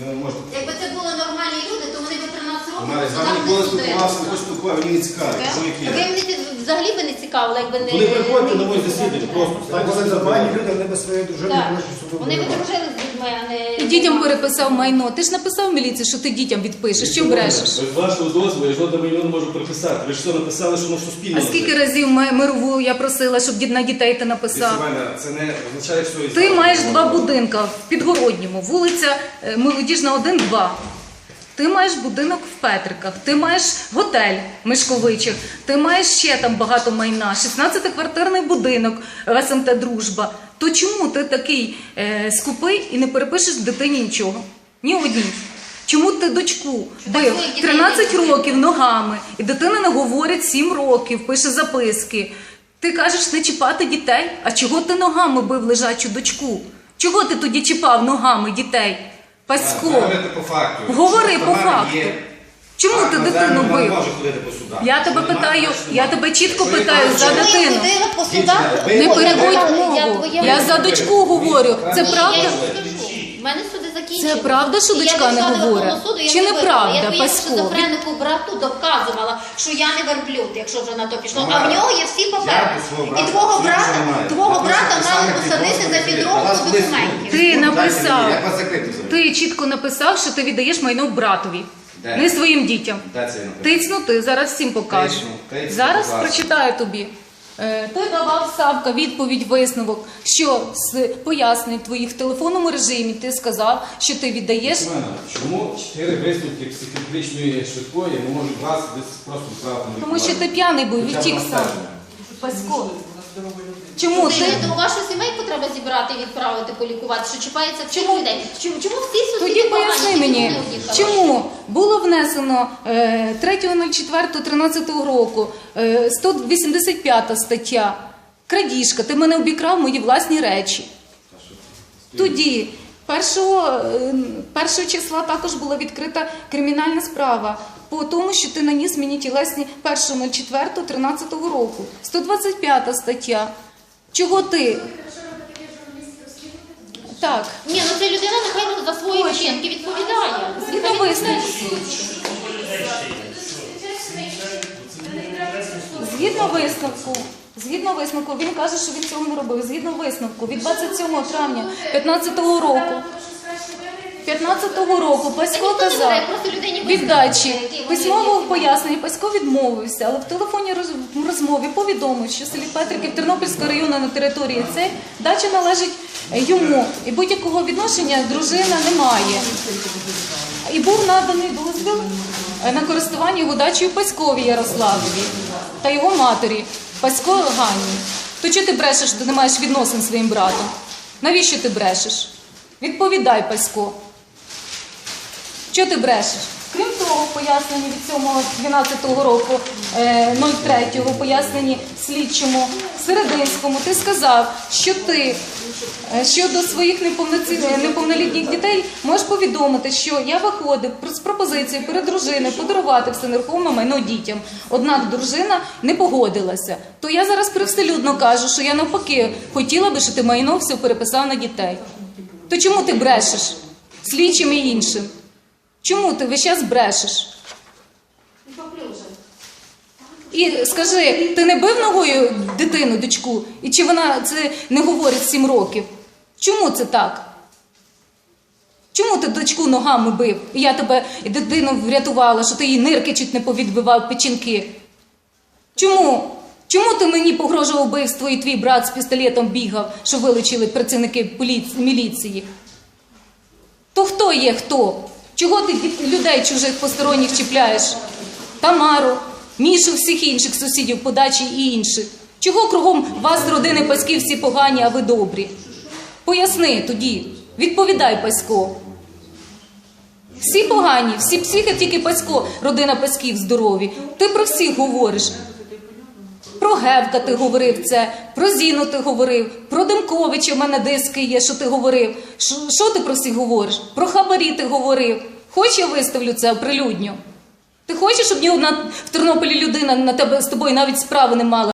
Ви можете. Якби це були нормальні люди, то вони би 13 років Вона з вами ніколи судили. не хочу спілкуватися, мені не цікаво, Так? що Ви мене взагалі би не цікавили, якби не... Вони приходьте на мої засідання, просто. Так, коли нормальні люди, вони без своєї дружини Так. хочуть суду Вони би дружили а не... І дітям переписав майно. Ти ж написав в міліції, що ти дітям відпишеш. Що брешеш? Без вашого дозволу я жодного майно не можу приписати. Ви ж все написали, що воно суспільне. А скільки разів ми- мирову я просила, щоб дід- на дітей ти написав? Це не означає, що... Ти маєш два будинка в Підгородньому, вулиця е, Молодіжна 1, 2. Ти маєш будинок в Петриках, ти маєш готель Мишковичих, ти маєш ще там багато майна, 16-квартирний будинок в СМТ Дружба. То чому ти такий е, скупий і не перепишеш дитині нічого? Ні одній. Чому ти дочку бив 13 років ногами, і дитина не говорить 7 років, пише записки. Ти кажеш не чіпати дітей? А чого ти ногами бив лежачу дочку? Чого ти тоді чіпав ногами дітей? Пасько, Говорити по факту. Говори Що по факту. є чому ти дитину бив? може ходити по судах. Я тебе питаю, я тебе чітко Якщо є питаю за дитину. по судах? Не Я- переводь я мову. Я за дочку говорю. Це Я правда? скажу. Мене суди закінчені. Це правда, що І дочка не говорить? Суду, Чи не неправда. Я твоєму Пасько? шизофренику брату доказувала, що я не верблюд, якщо вже на то пішло. А в нього є всі папери. І твого брата, твого брата мали посадити за підробку документів. Ти написав. Ти чітко написав, що ти віддаєш майно братові, Де? не своїм дітям. Де це я написав? Тицну ти зараз всім покажу. Тицну, тицну, Зараз будь ласка. прочитаю тобі. Е, Ти давав Савка відповідь висновок, що з пояснень твоїх в телефонному режимі ти сказав, що ти віддаєш. Семена, Чому чотири висновки психіатричної швидкої можуть вас десь просто відправити на Тому що ти п'яний був відтік сам. б стеження. Пасько. Чому Ти, то вашу сімейку треба зібрати і відправити полікувати, що чіпається всіх людей. Чому, чому всі сусіди Тоді поясни мені, чому було внесено е, 3.04.13 року е, 185 стаття крадіжка, ти мене обікрав мої власні речі. Тоді, першого, е, першого числа також була відкрита кримінальна справа по тому, що ти наніс мені тілесні 1.04.13 року. 125 стаття. Чого ти? Так. Ні, ну це людина нехай ну, за свої вчинки відповідає. Згідно висновку. Згідно висновку, згідно висновку, він каже, що він цього не робив. Згідно висновку, від 27 травня 15 року. 15-го року Пасько казав віддачі вони письмового пояснення Пасько відмовився, але в телефонній розмові повідомив, що селі Петриків Тернопільського району на території це дача належить йому, і будь-якого відношення дружина не має. І був наданий дозвіл на користування його дачею Паськові Ярославові та його матері Пасько Ганні. То чого ти брешеш, ти не маєш відносин зі своїм братом? Навіщо ти брешеш? Відповідай, Пасько. Чого ти брешеш? Крім того, в поясненні від 7.12 року, е, 03-го, поясненні слідчому Серединському, ти сказав, що ти е, щодо своїх неповноці- неповнолітніх дітей можеш повідомити, що я виходив з пропозицією перед дружиною подарувати все нерухоме майно дітям. Однак дружина не погодилася. То я зараз привселюдно кажу, що я навпаки хотіла би, щоб ти майно все переписав на дітей. То чому ти брешеш слідчим і іншим? Чому ти весь час брешеш? І скажи, ти не бив ногою дитину, дочку? І чи вона це не говорить сім років? Чому це так? Чому ти дочку ногами бив? І я тебе і дитину врятувала, що ти її нирки чуть не повідбивав печінки. Чому? Чому ти мені погрожував вбивство і твій брат з пістолетом бігав, що вилучили працівники міліції? То хто є хто? Чого ти людей чужих посторонніх чіпляєш? Тамару, Мішу, всіх інших сусідів по дачі і інших. Чого кругом вас, родини Паськів, всі погані, а ви добрі? Поясни тоді, відповідай Пасько. Всі погані, всі психи, тільки Пасько, родина Паськів здорові. Ти про всіх говориш. Про Гевка ти говорив це, про Зіну ти говорив, про Демковича в мене диски є, що ти говорив. Що ти про всіх говориш? Про хабарі ти говорив. Хоч я виставлю це оприлюдню? Ти хочеш, щоб ні одна в Тернополі людина на тебе з тобою навіть справи не мала?